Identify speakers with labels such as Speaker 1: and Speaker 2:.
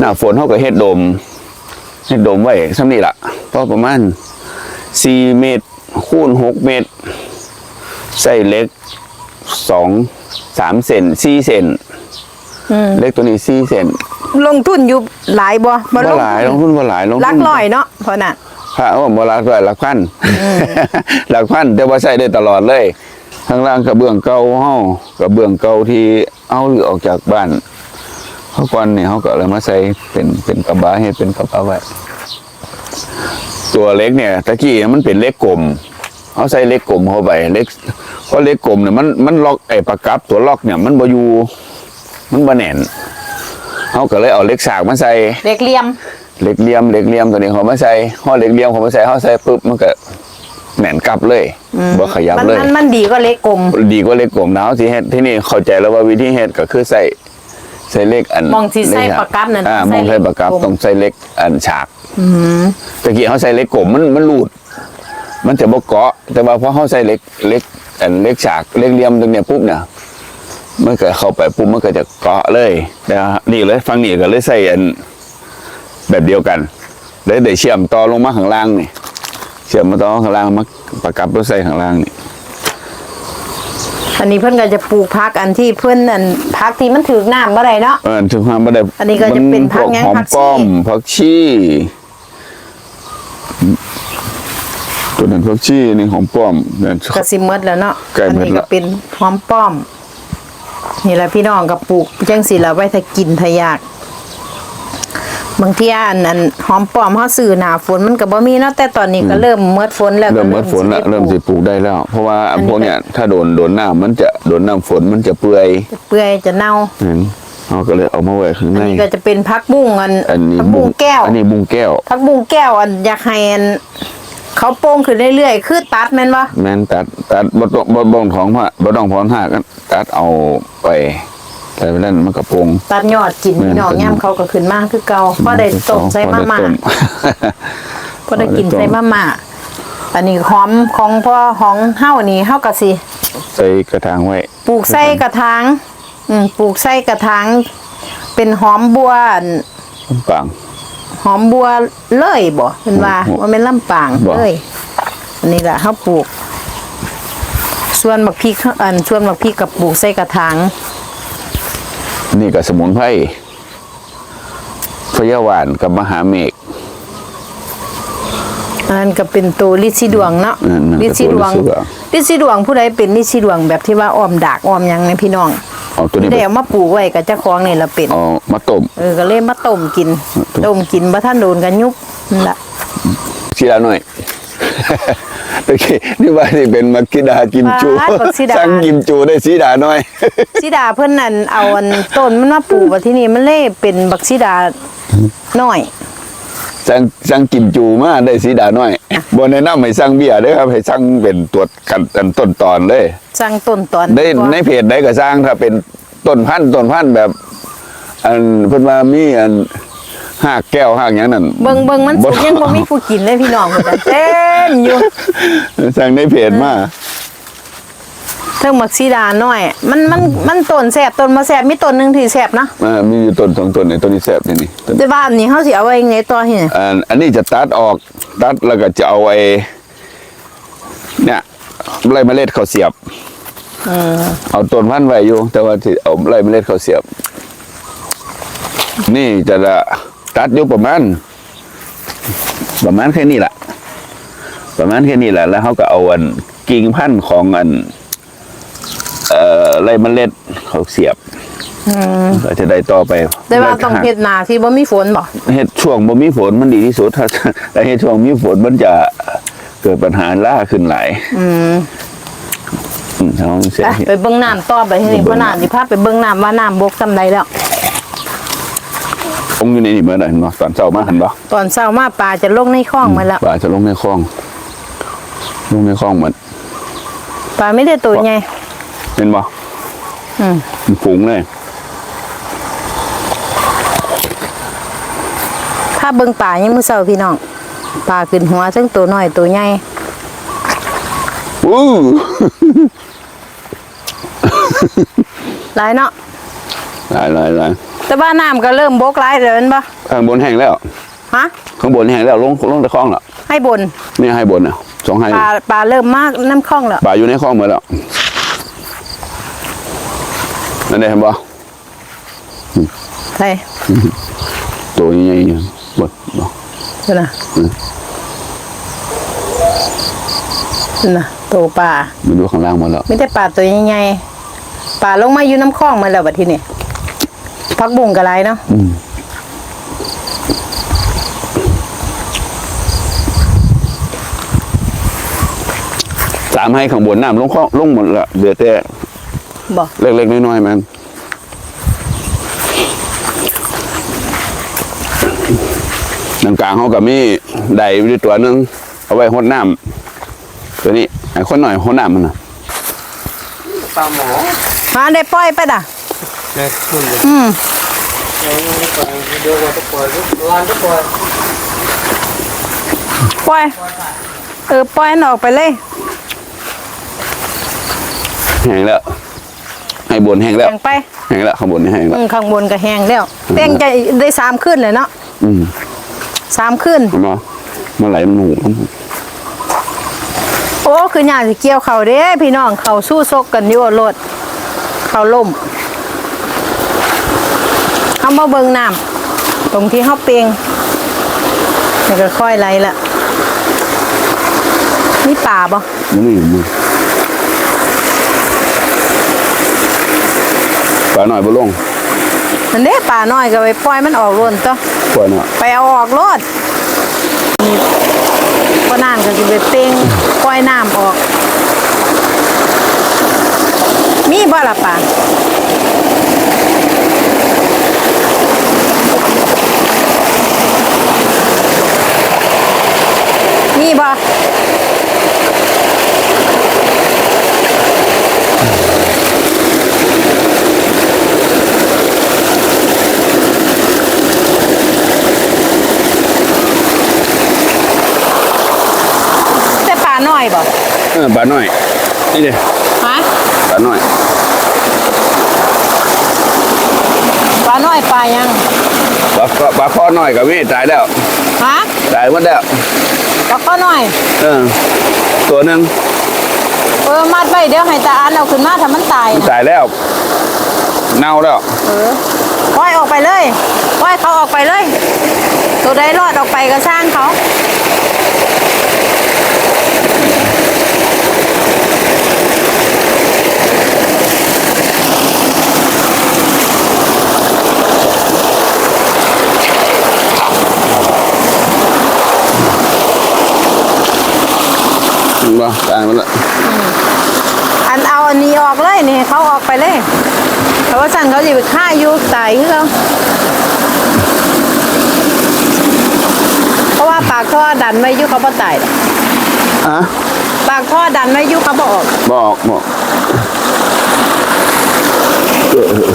Speaker 1: หน้าฝนเขาก็เฮ็ดโดมเฮ็ดโดมไว้ซ้ำนี่ล่ะเพราะประมาณสี่เมตรคูณหกเมตร ใส่เหล็กสองสามเซนสี่เซนเหล็กตัวนี้สี่เซน
Speaker 2: ลงทุนอยู่หลายบ่
Speaker 1: บ่หลายลงทุนบ่หลายลงทุน
Speaker 2: หลักร้อยเนาะเพราะน่ะ
Speaker 1: พระว่าบ่หลักร้อยหลักพันหลักพันแต่ว่าใช้ได้ตลอดเลยข้างล่างกระเบื้องเก่าเฮากระเบื้องเก่าที่เอาหรือออกจากบ้าน เขาก่อนนี่เขาก็เลยมาใส่เป็นเป็นกระบะให้เป็นกระบะไว้ตัวเล็กเนี่ยตะกี้มันเป็นเล็กกลมเอาใส่เล็กกลมเข้าไปเล็กเพราะเล็กกลมเนี่ยมันมันล็อกไอ้ประกับตัวล็อกเนี่ย มันบ่อยู่มันบ่แน่นเขาก็เลยเอาเล็กสากมาใส่
Speaker 2: เด็กเหลี่ยม
Speaker 1: เหล็กเหลี่ยมเหล็กเหลี่ยมตัวนี้เขามาใส่ห่อเหล็กเหลี่ยมเขามาใส่เขาใส่ปุ๊บมันก็แหน่นกลับเลยบ่ขยับ
Speaker 2: มัน
Speaker 1: เลย
Speaker 2: มันมันดีก็เล็กกลม
Speaker 1: ดีกว่าเหล็กกลมนะที่เฮ็ดที่นี่เข้าใจแล้วว่าวิธีเฮ็ดก็คือใส่ ใส่เหล็กอัน
Speaker 2: มองสิใส่
Speaker 1: เหล็
Speaker 2: ประกับนั่น
Speaker 1: อ่า
Speaker 2: ต้อง
Speaker 1: ม
Speaker 2: ใส่
Speaker 1: องใส่ประกับ
Speaker 2: เหล็กกลม
Speaker 1: ต้องใส่เหล็กอันฉากตะกี้เขาใส่เหล็กกลมมันมันรูด มันจะบ่เกาะ แต่ว่าพอเขาใส่เหล็กเหล็กอันเหล็กฉากเหล็กเหลี่ยมตรงเนี้ยปุ๊บเนี่ยมันก็เข้าไปปุ๊บมันก็จะเกาะเลยนะฮะนี่เลยฟังนี่ก็เลยใส่อันแบบเดียวกันเลยได้เชื่อมต่อลงมาข้างล่างนี่เชื่อมมาต่อข้างล่างมาประกับตัวใส่ข้างล่างนี่
Speaker 2: อันนี้เพิ่นก็จะปลูกพักอันที่เพิ่นอันพักที่มันถือน้ำบ่ได้เนาะ
Speaker 1: เออถึงความบ่ได้
Speaker 2: อันนี้ก็จะเป็นผักหยัง
Speaker 1: หอม
Speaker 2: ผักชี
Speaker 1: ป้อมผักชีตัวนั้นผักชีนี่หอมป้อมนั่น
Speaker 2: ก็สิหมดแล้วเนาะ
Speaker 1: ใกล้
Speaker 2: อั
Speaker 1: หมด
Speaker 2: นี้
Speaker 1: ละ
Speaker 2: ก็เป็นหอมป้อม นี่แหละพี่น้องก็ปลูกจังสิละไว้ถ้ากินถ้าอยาก บางทีอันอันหอมป้อมเฮาซื้อหน้าฝนมันก็บ่มีเนาะแต่ตอนนี้ก็เริ่มหมดฝนแล้ว
Speaker 1: เริ่ม
Speaker 2: ก็
Speaker 1: เมื่อฝนละ
Speaker 2: สิได้
Speaker 1: เริ่ม
Speaker 2: ป
Speaker 1: สิ
Speaker 2: ลูก
Speaker 1: ปลูกได้แล้ว เพราะว่า
Speaker 2: อันนี้
Speaker 1: พวกเนี้ยถ้าโดนโดนน้ำมันจะโดนน้ำฝนมันจะเปื่อย
Speaker 2: เปื่อยจะเน่า
Speaker 1: เห็นเขาก็เลยเอามาไว้ข้าง
Speaker 2: อัน
Speaker 1: ใน
Speaker 2: นี้ก็จะเป็นพักบุ้งอัน
Speaker 1: อันนี้
Speaker 2: พักบุ้งแก้ว
Speaker 1: อันนี้บุ้งแก้ว
Speaker 2: พักบุ้งแก้วอันอยากให้อันเขาโป้งขึ้นเรื่อยๆคือตัดแม่นบ่
Speaker 1: แม่นตัดตัดบ่ต้องบ่บ่ต้องของพระบ่ต้องพรหักกันตัดเอาไป แต่เวลานั้นมันก็ปรุง
Speaker 2: ตัดยอดกิน
Speaker 1: แม่น
Speaker 2: พี่น้อง
Speaker 1: ตัดยอด
Speaker 2: ย่ำเขาก็ขึ้นมาคือเก่าพอได้ต้มใส่มาม่า
Speaker 1: พอได้ต้
Speaker 2: พอได้กินใส่มาม่าอันนี้หอมของพ่อของเฮานี่เฮาก็สิ
Speaker 1: ใส่กระถางไว้
Speaker 2: ปลูกใส่กระถางอืมปลูกใส่กระถางเป็นหอมบัวอัน
Speaker 1: ปัง
Speaker 2: หอมบัวเลยบ่เพิ่นว่า
Speaker 1: โอ้โห
Speaker 2: ว่าแม่นลำปาง
Speaker 1: บ่
Speaker 2: เลยอันนี้ล่ะเฮาปลูก ส่วนบักพริกอันส่วนบักพริกกับปลูกใส่กระถาง
Speaker 1: นี่ก็สมุนไพรพยาหวานกับมหาเมฆ
Speaker 2: อันนั้นก็เป็นตัวลิซีดวงเนาะ
Speaker 1: อืมนั่นก็
Speaker 2: ลิซีดวง
Speaker 1: ตัวลิซีดวง
Speaker 2: ลิซีดวงผู้ใดเป็นลิซีดวงแบบที่ว่าอ้อมดากอ้อมหยังในพี่น้อง
Speaker 1: เอาตัวนี้ไป
Speaker 2: ได้เอามาปลูกไว้กับเจ้าของนี่ละเป็น
Speaker 1: เอามาต้ม
Speaker 2: เออก็เลยมาต้มกินต้มกินบ่ท่านโดนกันยุบนั่นละ
Speaker 1: ชีดาหน่อย ตะกี้นี่ว่านี่เป็นมักกิดากิมจู
Speaker 2: ว้ายบักสีดา
Speaker 1: สั่งกิมจูได้สีดาหน่อย
Speaker 2: สิดาเพิ่นนั่นเอาอันต้นมันมาปลูกว่าที่นี่มันเลยเป็นบักสิดาน้อย
Speaker 1: สั่งสั่งกิมจูมาได้สีดาหน่อยบ่แนะนำให้สั่งเบียร์เด้อครับให้สั่งเป็นตัวกันอันต้นตอนเลย
Speaker 2: สร้างต้นตอน
Speaker 1: ได้ในเพจใดก็สร้างถ้าเป็นต้นพันธุ์ต้นพันธุ์แบบ อันเพิ่นว่ามีอัน หากแก้วหากหยังนั่น
Speaker 2: เบิ่งเบิ่งมันสุกยังบ่มีผู้กินเลยพี่น้องเพิ่นน่ะเต็มอยู่
Speaker 1: สั่งในเพจมา
Speaker 2: เทิงบักสิดาน้อย มันมันมันต้นแซ่บต้นบ่แซ่บมีต้นหนึงที่แซ่บนะ
Speaker 1: อ่ามีอยู่ต้นสองต้นในต้นนี้แซ่บนี่นี่ต้น
Speaker 2: แต่ว่าอันนี้เฮาสิเอาไว้ในต่อที่นี่
Speaker 1: อันอันนี้จะตัดออกตัดแล้วก็จะเอาไอ้เนี่ยไรเมล็ดเขาเสียบเอาต้นพันธุ์ไว้อยู่ แต่ว่าที่เอาไรเมล็ดเขาเสียบ นี่จะละ ตัดอยู่ประมาณ ประมาณแค่นี้แหละประมาณแค่นี้แหละแล้วเขาก็เอาอันกิ่งพันธุ์ของอัน เอ่อไรเมล็ดเขาเสียบก็จะได้ต่อไป
Speaker 2: แต่ว่าต้องเฮ็ดนาที่บ่มีฝนบ่
Speaker 1: เฮ็ดช่วงบ่มีฝนมันดีที่สุดถ้าแต่เฮ็ดช่วงมีฝนมันจะเกิดปัญหาล่าขึ้นหลาย
Speaker 2: อืม
Speaker 1: อืมเอาเสีย
Speaker 2: ไปไปเบิ่งน้ำต่อไปที่นี่
Speaker 1: ไปเบิ่
Speaker 2: เพราะ
Speaker 1: ง
Speaker 2: น้ำสิพาไปเบิ่งน้ำว่าน้ำบกซำใดแล้ว
Speaker 1: องค์อยู่ในนี่เมื่อไหร่เห็นบ่ตอนเช้ามาเห็นบ่
Speaker 2: ตอนเช้ามาปลาจะลงในคลองมาแล้ว
Speaker 1: ปลาจะลงในคลอง ลงในคลองเหมือน
Speaker 2: ปลาไม่ได้ตัวใหญ่
Speaker 1: เห็นบ่
Speaker 2: อืม
Speaker 1: มันฝูงเลย
Speaker 2: ถ้าเบิ่งปลายังมื้อเช้าพี่น้องปลาขึ้นหัวทั้งตัวน้อยตัวใหญ่
Speaker 1: อู้
Speaker 2: หลายเนาะ
Speaker 1: หลายหลายหลาย
Speaker 2: แต่ว่าน้ำก็เริ่มบกหลายเดินบ่
Speaker 1: ข้างบนแห้งแล้ว
Speaker 2: ฮะ
Speaker 1: ข้างบนแห้งแล้วลงลงตะคลองแล้ว
Speaker 2: ให้บน
Speaker 1: นี่ให้บนน่ะสองให้
Speaker 2: ปลาปลาเริ่มมากน้ำคล่องแล้ว
Speaker 1: ป่าอยู่ในคลองหมดแล้วนั่นได้เห็นบ่
Speaker 2: ใช่
Speaker 1: ตัวใหญ่ๆบดบ่
Speaker 2: ใช่นะ
Speaker 1: อืม
Speaker 2: ใช่นะตัวปลา
Speaker 1: มันดูข้างล่างหมดแล้ว
Speaker 2: ไม่ได้ปลาตัวใหญ่ๆปลาลงมาอยู่น้ำคลองมาแล้วบัดทีนี้ พักบุ้งกะไรเนาะ
Speaker 1: อืมสามให้ข้างบนน้ำลงคลองลงหมดแล้วเหลือแต่
Speaker 2: บอก
Speaker 1: เล็กๆน้อยๆมันน้ำกลางเขากับมีไดอยู่ตัวหนึงเอาไว้หดน้ำตัวนี้ไอ้คนหน่อยหดน้ำมันนะ
Speaker 3: ปลาหมอ
Speaker 2: หาได้ปล่อยไปด่ะ
Speaker 3: เนี่ยคุณเลย
Speaker 2: อืม
Speaker 3: เดี๋ยวเราจะปล่อยลานจะปล่อย
Speaker 2: ปล่อย เออปล่อยมันออกไปเลย
Speaker 1: แห้งแล้ว ให้บนแห้งแล้ว
Speaker 2: แข่งไป
Speaker 1: แห้งแล้วข้างบนนี่แห้งแล้
Speaker 2: อื
Speaker 1: ว
Speaker 2: มข้างบนก็แห้งแล้วเต้งจะได้สามขึ้นเลยเนาะ
Speaker 1: อืม
Speaker 2: สามขึ้น
Speaker 1: เห็นบ่มันไหลมันหู
Speaker 2: โอ้คือหยาสิเกี่ยวเขาเด้พี่น้องเขาสู้ซกกันอยู่รถเขาล่มเอามาเบิ่งน้ำตรงที่เฮาเปงนี่ก็ค่อยไหลละมีป่าบ่
Speaker 1: มันนี่มันปลาหน่อยบ่ลง
Speaker 2: นั่นเด้ป่าน้อยก็ไปปล่อยมันออกร่นตัว
Speaker 1: ปล่อยหน่อย
Speaker 2: ไปเอาออกรถนี่ก็นานก็สิไปเป่งปล่อยน้ำออก มีบ่ล่ะป่า มีบ่แต่ป่าน้อยบ่
Speaker 1: เออปลาหน่อย นี่เด้
Speaker 2: ฮะ
Speaker 1: ปลาหน่อย
Speaker 2: ป่าน้อยป่ายัง
Speaker 1: ปลาปลาปลาข้อหน่อยกับพี่ตายแล้ว
Speaker 2: ฮะ
Speaker 1: ตายหมดแล้ว
Speaker 2: ป่าข้อน้อย
Speaker 1: เออตัวหนึง
Speaker 2: เออมัดไว้เดี๋ยวให้ตาอันเอาขึ้นมาถ้ามันตายนะ
Speaker 1: ตายแล้ว เน่าแล้ว
Speaker 2: เออปล่อยออกไปเลยปล่อยเขาออกไปเลย ตัวใดรอดออกไปก็สร้างเขาา
Speaker 1: ยหมดแล้ว
Speaker 2: อันเอาอันนี้ออกเลยนี่เขาออกไปเลยเพราะว่าสั่นเขาจะไปฆ่าอยู่ตายคือเขาเพราะว่าปากท่อดันไม่อยุเขาบ่ตายหรอก
Speaker 1: อะ
Speaker 2: ปากท่อดันไม่อยุเขาบ่ออก
Speaker 1: บอกบอกเออเออ